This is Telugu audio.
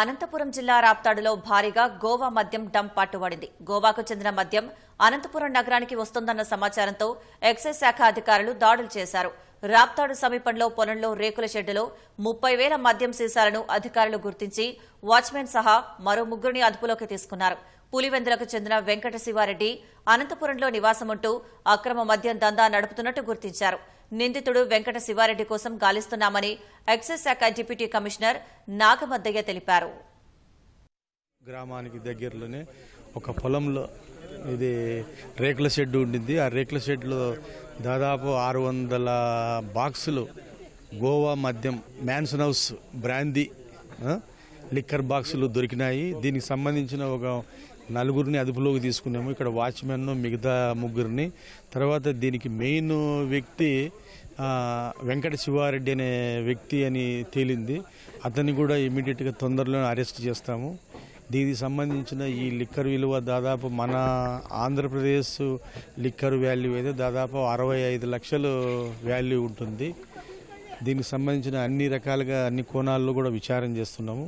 అనంతపురం జిల్లా రాప్తాడులో భారీగా గోవా మద్యం డంప్ పట్టుబడింది గోవాకు చెందిన మద్యం అనంతపురం నగరానికి వస్తోందన్న సమాచారంతో ఎక్సైజ్ శాఖ అధికారులు దాడులు చేశారు. రాప్తాడు సమీపంలో పొలంలో రేకుల షెడ్డులో ముప్పై వేల మద్యం సీసాలను అధికారులు గుర్తించి వాచ్మెన్ సహా మరో ముగ్గురిని అదుపులోకి తీసుకున్నారు. పులివెందులకు చెందిన వెంకట శివారెడ్డి అనంతపురంలో నివాసముంటూ అక్రమ మద్యం దందా నడుపుతున్నట్టు గుర్తించారు. నిందితుడు వెంకట శివారెడ్డి కోసం గాలిస్తున్నామని ఎక్సైజ్ శాఖ డిప్యూటీ కమిషనర్ నాగమద్దయ్య తెలిపారు. గ్రామానికి దగ్గరలోనే ఒక పొలంలో ఇది రేకుల షెడ్ ఉండింది. ఆ రేకుల షెడ్లో దాదాపు ఆరు వందల బాక్సులు గోవా మద్యం మ్యాన్సన్ హౌస్ బ్రాందీ లిక్కర్ బాక్సులు దొరికినాయి. దీనికి సంబంధించిన ఒక నలుగురిని అదుపులోకి తీసుకున్నాము. ఇక్కడ వాచ్మెన్ మిగతా ముగ్గురిని. తర్వాత దీనికి మెయిన్ వ్యక్తి వెంకట శివారెడ్డి అనే వ్యక్తి అని తేలింది. అతన్ని కూడా ఇమీడియట్గా తొందరలో అరెస్ట్ చేస్తాము. దీనికి సంబంధించిన ఈ లిక్కర్ విలువ దాదాపు మన ఆంధ్రప్రదేశ్ లిక్కర్ వాల్యూ అయితే దాదాపు అరవై ఐదు లక్షలు వాల్యూ ఉంటుంది. దీనికి సంబంధించిన అన్ని రకాలుగా అన్ని కోణాల్లో కూడా విచారం చేస్తున్నాము.